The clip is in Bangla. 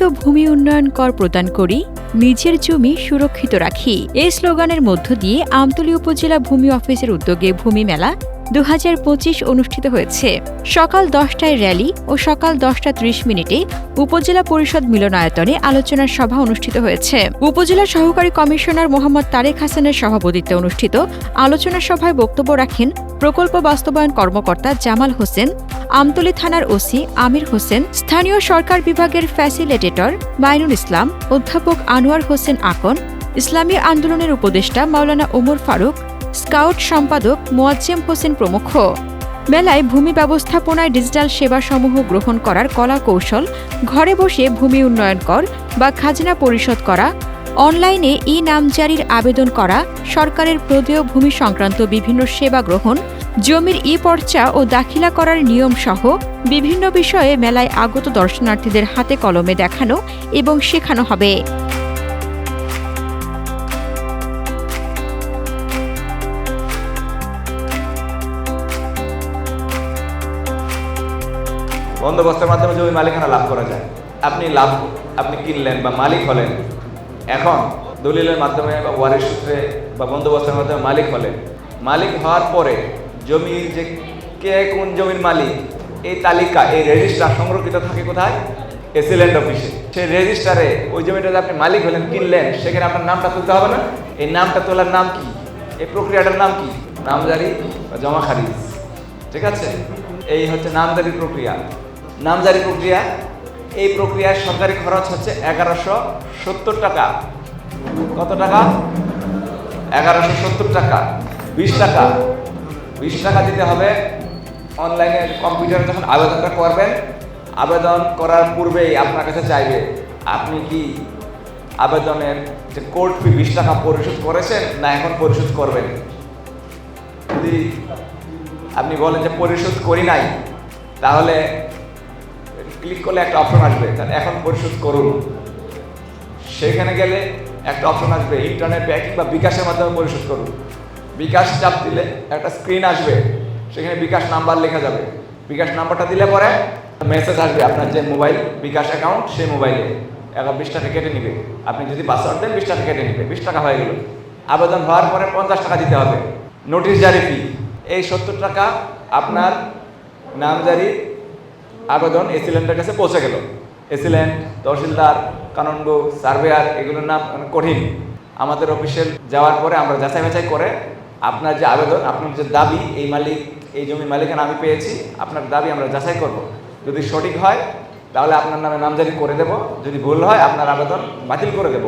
নিয়মিত ভূমি উন্নয়ন কর প্রদান করি, নিজের জমি সুরক্ষিত রাখি। এই স্লোগানের মধ্য দিয়ে আমতলী উপজেলা ভূমি অফিসের উদ্যোগে ভূমি মেলা দু হাজার পঁচিশ অনুষ্ঠিত হয়েছে। সকাল দশটায় র্যালি ও সকাল দশটা ত্রিশ মিনিটে উপজেলা পরিষদ মিলনায়তনে আলোচনা সভা অনুষ্ঠিত হয়েছে। উপজেলা সহকারী কমিশনার মোহাম্মদ তারেক হাসানের সভাপতিত্বে অনুষ্ঠিত আলোচনা সভায় বক্তব্য রাখেন প্রকল্প বাস্তবায়ন কর্মকর্তা জামাল হোসেন, আমতলী থানার ওসি আমির হোসেন, স্থানীয় সরকার বিভাগের ফ্যাসিলিটেটর মাইনুল ইসলাম, অধ্যাপক আনোয়ার হোসেন আকন, ইসলামী আন্দোলনের উপদেষ্টা মাওলানা ওমর ফারুক স্কাউট সম্পাদক মোয়াজ্জেম হোসেন প্রমুখ। মেলায় ভূমি ব্যবস্থাপনায় ডিজিটাল সেবাসমূহ গ্রহণ করার কলা কৌশল, ঘরে বসে ভূমি উন্নয়ন কর বা খাজনা পরিশোধ করা, অনলাইনে ই নামজারির আবেদন করা, সরকারের প্রদেয় ভূমি সংক্রান্ত বিভিন্ন সেবা গ্রহণ, জমির ই পর্চা ও দাখিলা করার নিয়ম সহ বিভিন্ন বিষয়ে মেলায় আগত দর্শনার্থীদের হাতে কলমে দেখানো এবং শেখানো হবে। বন্দোবস্তের মাধ্যমে জমি মালিকানা লাভ করা যায়। আপনি লাভ, আপনি কিনলেন বা মালিক হলেন। এখন দলিলের মাধ্যমে বা ওয়ারের সূত্রে বা বন্দোবস্তের মাধ্যমে মালিক হলেন। মালিক হওয়ার পরে জমির যে কে কোন জমির মালিক, এই তালিকা, এই রেজিস্টার সংরক্ষিত থাকে কোথায়? এসিল্যান্ড অফিসে। সেই রেজিস্টারে ওই জমিটাতে আপনি মালিক হলেন, কিনলেন, সেখানে আপনার নামটা তুলতে হবে না। এই নামটা তোলার নাম কি? এই প্রক্রিয়াটার নাম কি? নামজারি বা জমা খারিজ ঠিক আছে? এই হচ্ছে নামজারি প্রক্রিয়া। নামজারি প্রক্রিয়া। এই প্রক্রিয়ায় সরকারি খরচ হচ্ছে এগারোশো সত্তর টাকা। কত টাকা? এগারোশো সত্তর টাকা। বিশ টাকা। বিশ টাকা দিতে হবে অনলাইনে কম্পিউটারে যখন আবেদনটা করবেন, আবেদন করার পূর্বেই আপনার কাছে চাইবে, আপনি কি আবেদনের যে কোর্ট ফি বিশ টাকা পরিশোধ করেছেন না এখন পরিশোধ করবেন? যদি আপনি বলেন যে পরিশোধ করি নাই, তাহলে ক্লিক করলে একটা অপশন আসবে, তাহলে এখন পরিশোধ করুন। সেখানে গেলে একটা অপশন আসবে, ইন্টারনেট ব্যাংকিং বা বিকাশের মাধ্যমে পরিশোধ করুন। বিকাশ চাপ দিলে একটা স্ক্রিন আসবে, সেখানে বিকাশ নাম্বার লেখা যাবে। বিকাশ নাম্বারটা দিলে পরে মেসেজ আসবে, আপনার যে মোবাইল, বিকাশ অ্যাকাউন্ট, সেই মোবাইলে। এখন বিশ টাকা কেটে নিবে। আপনি যদি পাসওয়ার্ড দেন, বিশ টাকা কেটে নিবে, বিশ টাকা হয়ে গেল। আবেদন হওয়ার পরে পঞ্চাশ টাকা দিতে হবে। নোটিশ জারি ফি। এই সত্তর টাকা আপনার নামজারি আবেদন এসিল্যান্ডের কাছে পৌঁছে গেল। এসিল্যান্ড তহসিলদার কাননগো সার্ভেয়ার এগুলোর নাম কঠিন। আমাদের অফিসে যাওয়ার পরে আমরা যাচাই বাছাই করে আপনার যে আবেদন, আপনার যে দাবি, এই মালিক, এই জমির মালিকানা আমি পেয়েছি, আপনার দাবি আমরা যাচাই করব। যদি সঠিক হয়, তাহলে আপনার নামে নামজারি করে দেব। যদি ভুল হয়, আপনার আবেদন বাতিল করে দেব।